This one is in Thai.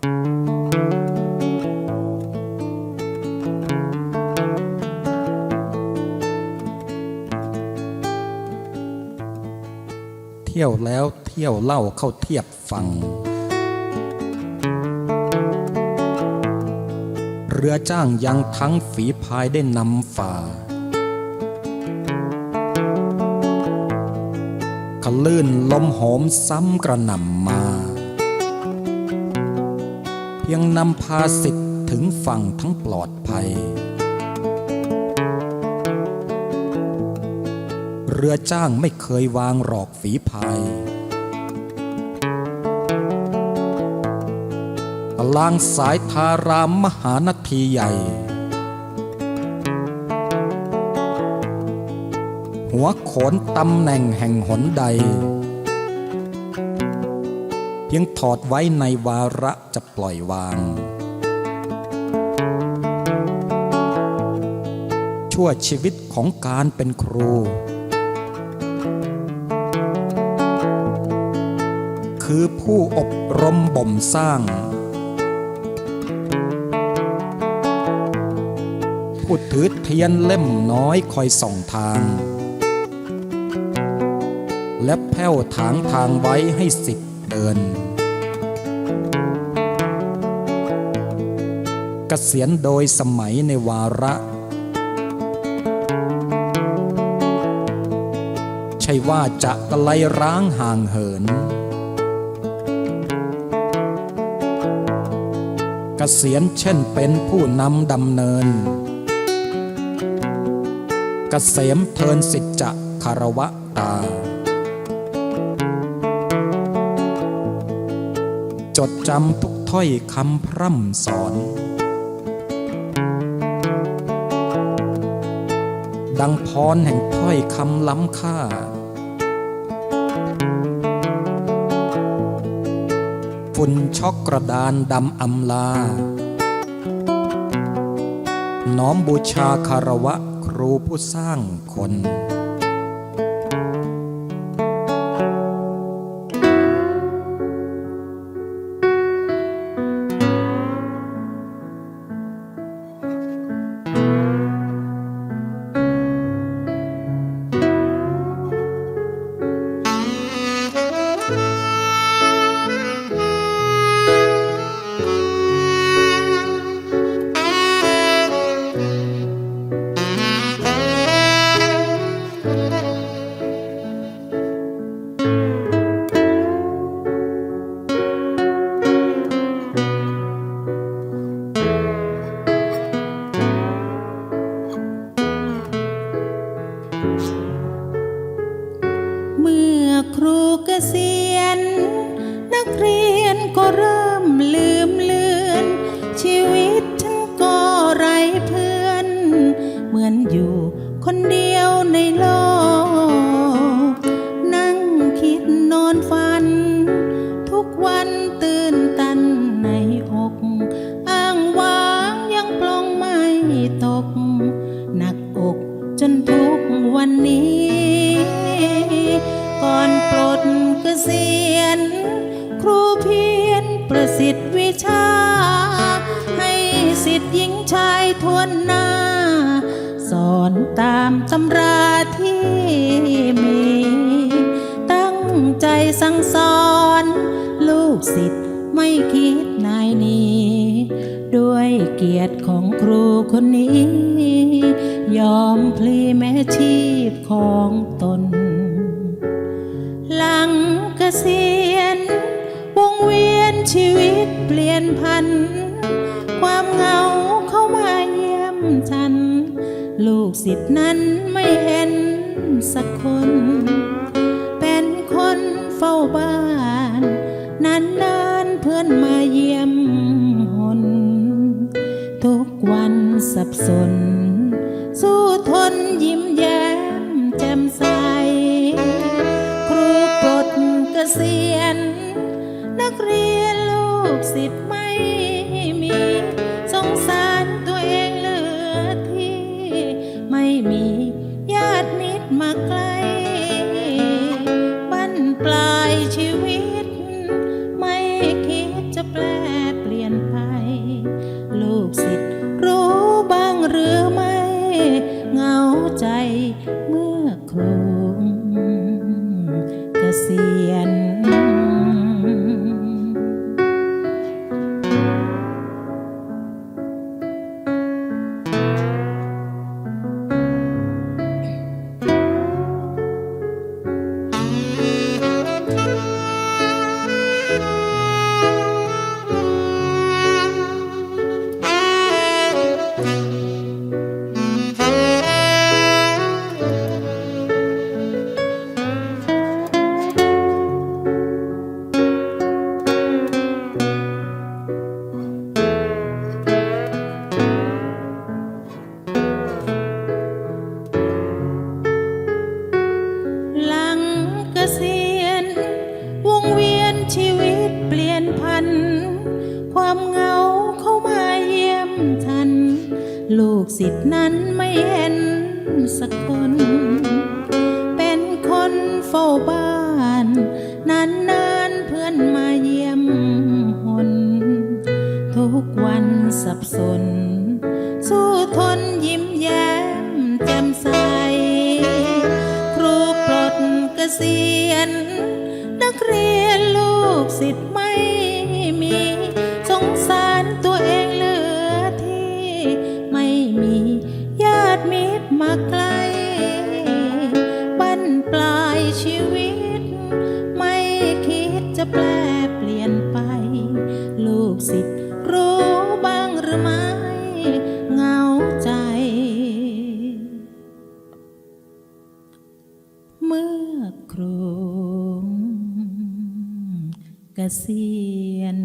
เที่ยวแล้วเที่ยวเล่าเข้าเทียบฟัง เรือจ้างยังทั้งฝีพายได้นำฝ่าขลื่นลมโหมซ้ำกระหน่ำมา ยังนำพาสิทธิ์ถึงฝั่งทั้งปลอดภัย เรือจ้างไม่เคยวางหลอกฝีพายตลางสายทารามมหานาทีใหญ่ หัวโขนตำแหน่งแห่งหนใด พียงถอดไว้ในวาระจะปล่อยวาง ชั่วชีวิตของการเป็นครู คือผู้อบรมบ่มสร้าง ผู้ถือเทียนเล่มน้อยคอยส่องทาง และแผ้วถางทางไว้ให้สิทธิ เดินเกษียณโดยสมัยในวาระ ใช่ว่าจะกระไลร้างห่างเหินเกษียณเช่นเป็นผู้นำดำเนินเกษมเทินสิทธิจะคารวะตา จดจำทุกถ้อยคำพร่ำสอน ดังพรแห่งถ้อยคำล้ำค่า ฝุ่นช็อกกระดานดำอำลา น้อมบูชาคารวะครูผู้สร้างคน เกษียณครูเพียรประสิทธิ์วิชา ให้สิทธิ์หญิงชายทวนหน้า สอนตามตำราที่มี ตั้งใจสั่งสอน ลูกศิษย์ไม่คิดนายนี้ ด้วยเกียรติของครูคนนี้ ยอมพลีแม่ชีพของตน ษียณวงเวียนชีวิตเปลี่ยนพัน ความเหงาเข้ามาเยี่ยมฉัน ลูกศิษย์นั้นไม่เห็นสักคน เป็นคนเฝ้าบ้าน นานๆเพื่อนมาเยี่ยมหน ทุกวันสับสน สู้ทนยิ้มแย้ กษียณนักเรียนลูกศิษย์ไม่มี สงสารตัวเองเหลือที่ ไม่มีญาติมิตรมาใกล้ เปลี่ยนพัน ความเหงาเข้ามาเยี่ยมทัน ลูกศิษย์นั้นไม่เห็นสักคน เป็นคนเฝ้าบ้าน นานนานเพื่อนมาเยี่ยมหน ทุกวันสับสน สู้ทนยิ้มแย้มแจ่มใส ครูปลดเกษียณนักเรียนลูกศิษย์ เมื่อครูเกษียณ